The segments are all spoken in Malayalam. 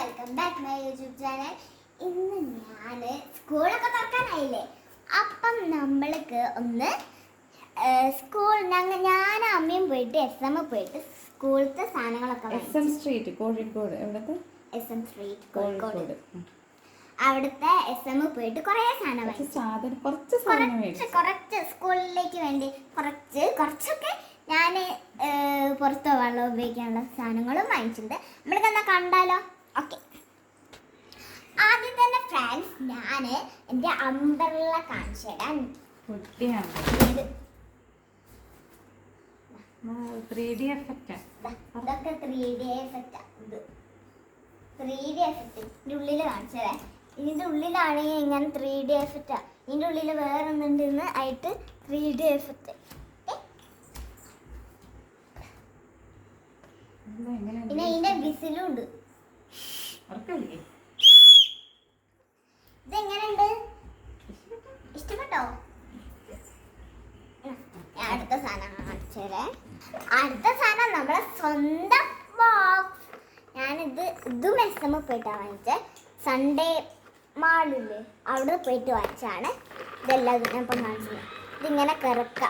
Welcome back my YouTube channel ഇന്ന് ഞാൻ സ്കൂളൊക്കെ തുറക്കാനായില്ലേ? അപ്പം നമ്മൾക്ക് ഒന്ന് സ്കൂൾ ഞങ്ങൾ ഞാൻ അമ്മയും പോയിട്ട് എസ് എം പോയിട്ട് സ്കൂളത്തെ സാധനങ്ങളൊക്കെ എസ് എം സ്ട്രീറ്റ് കോഴിക്കോട്. എവിടത്തെ? S M street Kozhikode. അവിടുത്തെ എസ് എം പോയിട്ട് കുറേ സാധനം കുറച്ച് കുറച്ച് സ്കൂളിലേക്ക് വേണ്ടി കുറച്ച് കുറച്ചൊക്കെ ഞാൻ പുറത്ത് വെള്ളം ഉപയോഗിക്കാനുള്ള സാധനങ്ങളും വാങ്ങിച്ചിട്ടുണ്ട്. നമ്മൾക്ക് എന്നാ കണ്ടാലോ? ഓക്കെ ആദ്യം തന്നെ ഫ്രണ്ട്സ് ഞാൻ എന്റെ അമ്പറുള്ള കാണിച്ചു തരാം. ത്രീ ഡി എഫക്റ്റ് ദാ, ഇതൊക്കെ ത്രീ ഡി എഫക്റ്റ് ഇത്. ത്രീ ഡി എഫക്റ്റ് ഇതിന്റെ ഉള്ളിൽ കാണിച്ചു തരാം. ഇതിന്റെ ഉള്ളിലാണെങ്കിൽ ഇങ്ങനെ ത്രീ ഡി എഫക്റ്റാ ഇതിന്റെ ഉള്ളിൽ വേറെ ഒന്നുണ്ടെന്ന് ആയിട്ട് ത്രീ ഡി എഫക്റ്റ് പിന്നെ ഇതിന്റെ വിസിലും ഉണ്ട്. അടുത്ത സാധനം കാണിച്ചേരേ നമ്മുടെ സ്വന്തം ബോക്സ് ഞാനിത് ഇതും എസ് പോയിട്ടാണ് വാങ്ങിച്ചത് സൺഡേ മാളിൽ അവിടെ പോയിട്ട് വാങ്ങിച്ചാണ് ഇതെല്ലാം ഇപ്പം കാണിച്ചത് ഇതിങ്ങനെ കിറക്ക.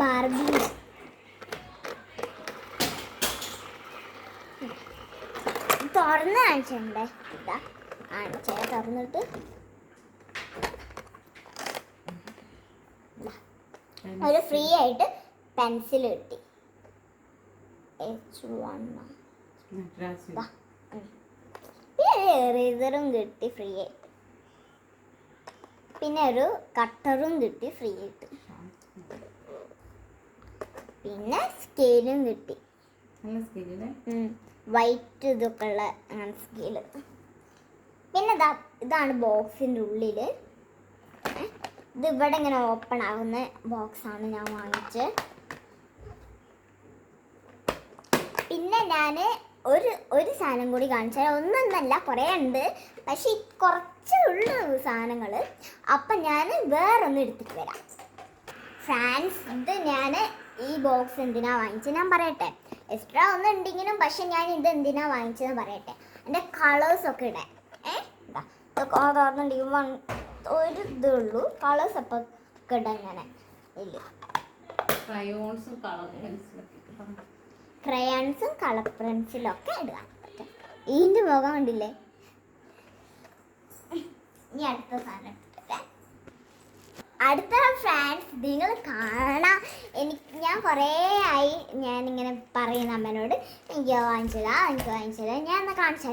ബാർബിന്റെ തുറന്ന് കാണിച്ചിട്ടുണ്ടേ. ഇതാ കാണിച്ചേ തുറന്നിട്ട്. ഒരു ഫ്രീ ആയിട്ട് പെൻസിൽ കിട്ടി. എച്ച് വൺ എറേസറും കിട്ടി ഫ്രീ ആയിട്ട്. പിന്നെ ഒരു കട്ടറും കിട്ടി ഫ്രീ ആയിട്ട്. പിന്നെ സ്കെയിലും കിട്ടി. വൈറ്റ് ഇതൊക്കെ ഉള്ള സ്കെയിൽ പിന്നെ ഇതാ ഇതാണ് ബോക്സിന്റെ ഉള്ളിൽ ഇത് ഇവിടെ ഇങ്ങനെ ഓപ്പൺ ആകുന്ന ബോക്സാണ് ഞാൻ വാങ്ങിച്ച്. പിന്നെ ഞാൻ ഒരു ഒരു സാധനം കൂടി കാണിച്ചാൽ ഒന്നൊന്നല്ല കുറേ ഉണ്ട്. പക്ഷേ കുറച്ചേ ഉള്ളൂ സാധനങ്ങൾ അപ്പം ഞാൻ വേറൊന്ന് എടുത്തിട്ട് വരാം. ഫ്രാൻസ് ഇത് ഞാൻ ഈ ബോക്സ് എന്തിനാണ് വാങ്ങിച്ചത് ഞാൻ പറയട്ടെ. എക്സ്ട്രാ ഒന്നും ഉണ്ടെങ്കിലും പക്ഷെ ഞാൻ ഇത് എന്തിനാ വാങ്ങിച്ചതെന്ന് പറയട്ടെ. എന്റെ കളേഴ്സ് ഒക്കെ ഇടാൻ. ഏ? ഇതാ. ഇതൊക്കെ തുറന്നുണ്ടെങ്കിൽ വൺ ഒരു ഇതേ ഉള്ളൂ. കളേഴ്സ് അപ്പം ഒക്കെ ഇടാൻ ഞാൻ. ഇല്ല? ക്രയോൺസും കളർ പെൻസിലും ഒക്കെ പറ്റും ഇതിന്റെ മുഖം കണ്ടില്ലേ ഇനി അടുത്ത സാധനം. അടുത്ത ഫ്രാൻസ് നിങ്ങൾ കാണാം. എനിക്ക് ഞാൻ കുറേ ആയി ഞാൻ ഇങ്ങനെ പറയുന്ന അമ്മനോട് എനിക്ക് വാങ്ങിച്ചതാ എനിക്ക് വാങ്ങിച്ചതാ ഞാൻ എന്നാ കാണിച്ചു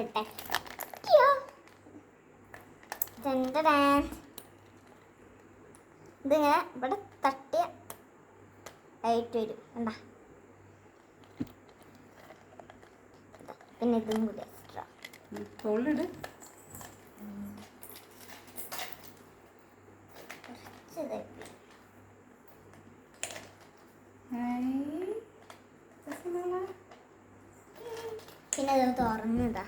ഇതിങ്ങനെ ഇവിടെ തട്ടിയ ആയിട്ട് വരും. എന്താ പിന്നെ ഇതും കൂടി എക്സ്ട്രാ തോളിട് പിന്നെ അത് തുറന്നതാ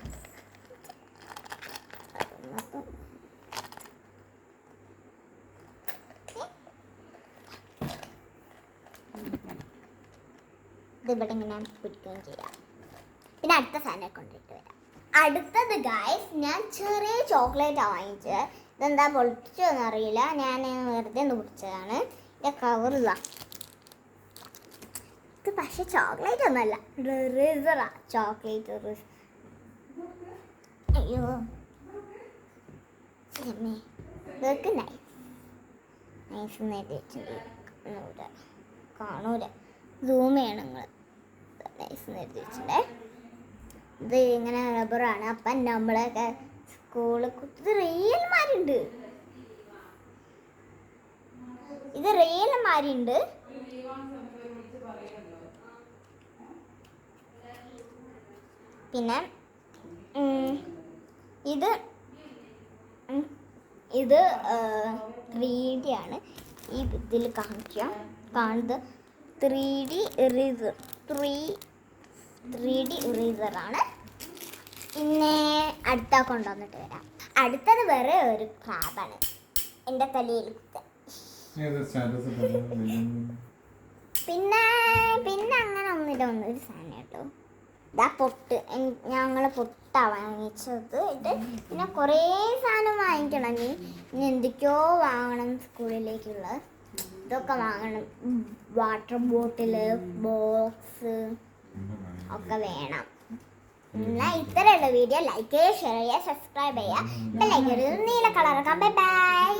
ഇതിവിടെ ഇങ്ങനെ പിടിക്കുകയും ചെയ്യാം. പിന്നെ അടുത്ത സാധനം കൊണ്ടിട്ട് വരാം. അടുത്തത് ഗായ്സ് ഞാൻ ചെറിയ ചോക്ലേറ്റാണ് വാങ്ങിച്ചത്. ഇതെന്താ പൊളിച്ചോന്ന് അറിയില്ല. ഞാൻ വെറുതെ ഒന്ന് പിടിച്ചതാണ് എന്റെ കവറിലാണ് ഇത്. പക്ഷെ ചോക്ലേറ്റ് ഒന്നല്ല റിസറാ ചോക്ലേറ്റ് റിസ് അയ്യോ. നൈസ് നൈസ് കാണൂല. സൂം ചെയ്യണം നിങ്ങൾ നൈസ് നേരത്തെ വെച്ചിട്ടുണ്ടേ. ഇത് ഇങ്ങനെ റബ്ബറാണ് അപ്പം നമ്മളൊക്കെ സ്കൂളിൽ കുത്തി റെയിൽമാരുണ്ട് ഇത് റെയിൽമാരുണ്ട് പിന്നെ ഇത് ഇത് ത്രീ ഡി ആണ്. ഈ ഇതിൽ കാണിക്കാം. കാണുന്നത് ത്രീ ഡി റിസ് ത്രീ ത്രീ ഡി ആണ്. പിന്നെ അടുത്ത കൊണ്ടുവന്നിട്ട് വരാം. അടുത്തത് വേറെ ഒരു ക്രാബാണ് എന്റെ തലയിൽ. പിന്നെ പിന്നെ അങ്ങനെ ഒന്നില്ല ഒന്ന് ഒരു സാധനം കേട്ടോ ഇതാ പൊട്ട്. ഞങ്ങൾ പൊട്ടാ വാങ്ങിച്ചത്. ഇത് പിന്നെ കുറേ സാധനം വാങ്ങിക്കണം. നീ ഇനി എന്തൊക്കെയോ വാങ്ങണം സ്കൂളിലേക്കുള്ള ഇതൊക്കെ വാങ്ങണം. വാട്ടർ ബോട്ടിൽ ബോക്സ് ഒക്കെ വേണം. ഇത്രയുള്ള വീഡിയോ ലൈക്ക് ചെയ്യുക ഷെയർ ചെയ്യുക സബ്സ്ക്രൈബ് ചെയ്യുക. നീല കളർ ബൈ ബൈ